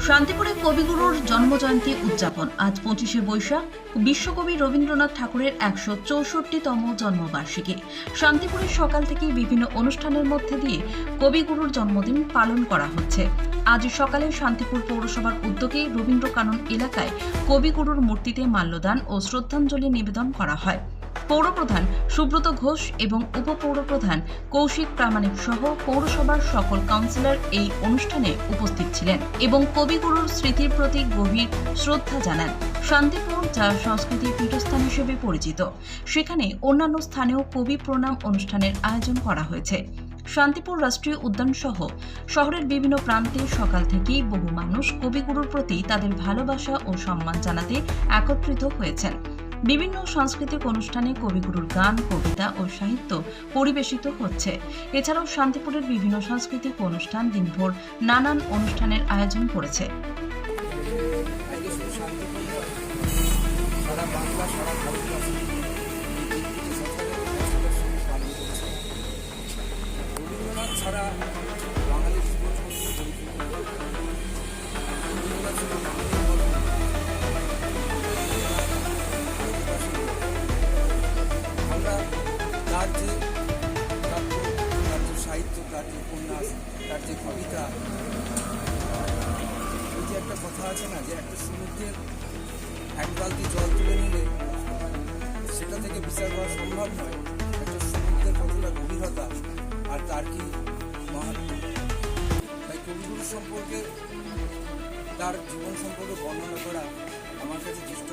শান্তিপুরে কবিগুরুর জন্মজয়ন্তী উদযাপন। আজ পঁচিশে বৈশাখ, বিশ্বকবি রবীন্দ্রনাথ ঠাকুরের একশো চৌষট্টিতম জন্মবার্ষিকী। শান্তিপুরের সকাল থেকেই বিভিন্ন অনুষ্ঠানের মধ্যে দিয়ে কবিগুরুর জন্মদিন পালন করা হচ্ছে। আজ সকালে শান্তিপুর পৌরসভার উদ্যোগে রবীন্দ্রকানন এলাকায় কবিগুরুর মূর্তিতে মাল্যদান ও শ্রদ্ধাঞ্জলি নিবেদন করা হয়। পৌরপ্রধান সুব্রত ঘোষ এবং উপপৌরপ্রধান কৌশিক প্রামাণিক সহ পৌরসভার সকল কাউন্সিলর এই অনুষ্ঠানে উপস্থিত ছিলেন এবং কবিগুরুর স্মৃতির প্রতি গভীর শ্রদ্ধা জানান। শান্তিপুর, যা সংস্কৃতির পীঠস্থান হিসেবে পরিচিত। সেখানে অন্যান্য স্থানেও কবি প্রণাম অনুষ্ঠানের আয়োজন করা হয়েছে। শান্তিপুর রাষ্ট্রীয় উদ্যান সহ শহরের বিভিন্ন প্রান্তে সকাল থেকেই বহু মানুষ কবিগুরুর প্রতি তাদের ভালোবাসা ও সম্মান জানাতে একত্রিত হয়েছেন। বিভিন্ন সাংস্কৃতিক অনুষ্ঠানে কবিগুরুর গান, কবিতা ও সাহিত্য পরিবেশিত হচ্ছে। এছাড়াও শান্তিপুরের বিভিন্ন সাংস্কৃতিক অনুষ্ঠান দিনভর নানান অনুষ্ঠানের আয়োজন করেছে। বাংলা তার যে তার যে সাহিত্য তার যে উপন্যাস তার যে কবিতা। ওই যে একটা কথা আছে না, যে একটা সমুদ্রের এক বালতি জল তুলে নিলে সেটা থেকে বিচার করা সম্ভব নয়। একটা সমুদ্রের কতটা গভীরতা আর তার কি মাহাত্ম? তাই কবিগুরু সম্পর্কে, তার জীবন সম্পর্কে বর্ণনা করা আমার কাছে দৃষ্ট